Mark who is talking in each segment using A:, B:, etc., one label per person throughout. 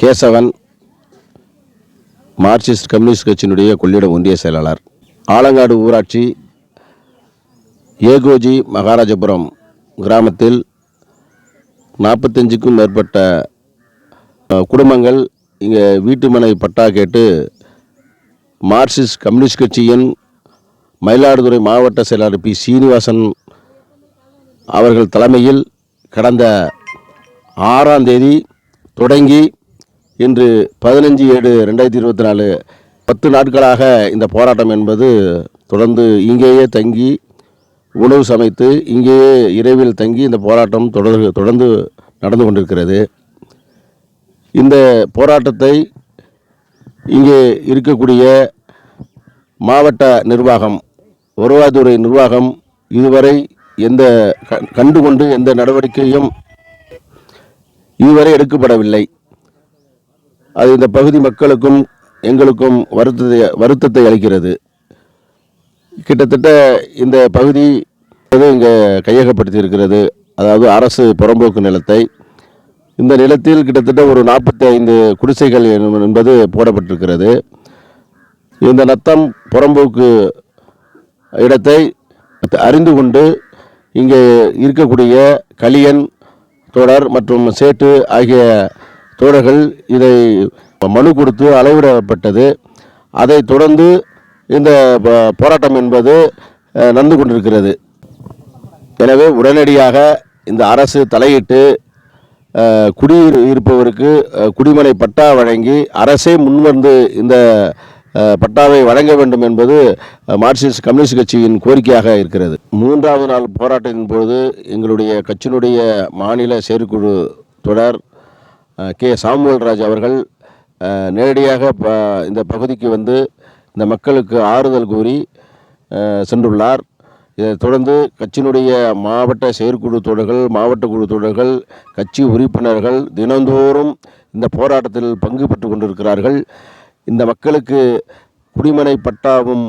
A: Kesavan Marxist communist கட்சியினுடைய கொள்ளிடம் ஒன்றிய செயலாளர். ஆலங்காடு ஊராட்சி ஏகோஜி மகாராஜபுரம் கிராமத்தில் நாற்பத்தஞ்சுக்கும் மேற்பட்ட குடும்பங்கள் இங்கே வீட்டுமனை பட்டா கேட்டு மார்க்சிஸ்ட் கம்யூனிஸ்ட் கட்சியின் மயிலாடுதுறை மாவட்ட செயலாளர் பி. சீனிவாசன் அவர்கள் தலைமையில் கடந்த ஆறாம் தேதி தொடங்கி இன்று பதினஞ்சு ஏழு ரெண்டாயிரத்தி இருபத்தி நாலு பத்து நாட்களாக இந்த போராட்டம் என்பது தொடர்ந்து இங்கேயே தங்கி உணவு சமைத்து இங்கேயே இரவில் தங்கி இந்த போராட்டம் தொடர் தொடர்ந்து நடந்து கொண்டிருக்கிறது. இந்த போராட்டத்தை இங்கே இருக்கக்கூடிய மாவட்ட நிர்வாகம் வருவாய்த்துறை நிர்வாகம் இதுவரை எந்த கண்டுகொண்டு எந்த நடவடிக்கையும் இதுவரை எடுக்கப்படவில்லை. அது இந்த பகுதி மக்களுக்கும் எங்களுக்கும் வருத்தத்தை வருத்தத்தை அளிக்கிறது. கிட்டத்தட்ட இந்த பகுதி இங்கே கையகப்படுத்தி இருக்கிறது அதாவது அரசு புறம்போக்கு நிலத்தை. இந்த நிலத்தில் கிட்டத்தட்ட ஒரு நாற்பத்தி ஐந்து குடிசைகள் என்பது போடப்பட்டிருக்கிறது. இந்த நத்தம் புறம்போக்கு இடத்தை அறிந்து கொண்டு இங்கே இருக்கக்கூடிய களியன் தொடர் மற்றும் சேட்டு ஆகிய தோழர்கள் இதை மனு கொடுத்து அளவிடப்பட்டது. அதை தொடர்ந்து இந்த போராட்டம் என்பது நடந்து கொண்டிருக்கிறது. எனவே உடனடியாக இந்த அரசு தலையிட்டு குடியிரு இருப்பவருக்கு குடிமனை பட்டா வழங்கி அரசே முன்வந்து இந்த பட்டாவை வழங்க வேண்டும் என்பது மார்க்சிஸ்ட் கம்யூனிஸ்ட் கட்சியின் கோரிக்கையாக இருக்கிறது. மூன்றாவது நாள் போராட்டத்தின் பொழுது எங்களுடைய கட்சியினுடைய மாநில செயற்குழு தொடர் கே. சாமுவேல்ராஜ் அவர்கள் நேரடியாக ப இந்த பகுதிக்கு வந்து இந்த மக்களுக்கு ஆறுதல் கூறி சென்றுள்ளார். இதைத் தொடர்ந்து கட்சியினுடைய மாவட்ட செயற்குழு தோழர்கள் மாவட்ட குழு தோழர்கள் கட்சி உறுப்பினர்கள் தினந்தோறும் இந்த போராட்டத்தில் பங்கு பெற்று கொண்டிருக்கிறார்கள். இந்த மக்களுக்கு குடிமனை பட்டாவும்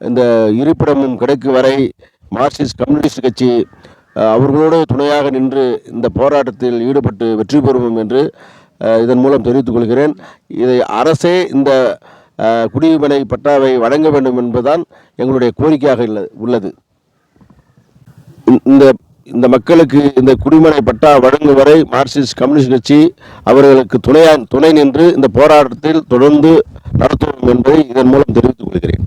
A: இந்த இருப்பிடமும் கிடைக்கும் வரை மார்க்சிஸ்ட் கம்யூனிஸ்ட் கட்சி அவர்களோடு துணையாக நின்று இந்த போராட்டத்தில் ஈடுபட்டு வெற்றி பெறுவோம் என்று இதன் மூலம் தெரிவித்துக் கொள்கிறேன். இதை அரசே இந்த குடிமனை பட்டாவை வழங்க வேண்டும் என்பதுதான் எங்களுடைய கோரிக்கையாக உள்ளது. இந்த- இந்த இந்த மக்களுக்கு இந்த குடிமனை பட்டா வழங்கும் வரை மார்க்சிஸ்ட் கம்யூனிஸ்ட் கட்சி அவர்களுக்கு துணையா துணை நின்று இந்த போராட்டத்தில் தொடர்ந்து நடத்துவோம் என்பதை இதன் மூலம் தெரிவித்துக் கொள்கிறேன்.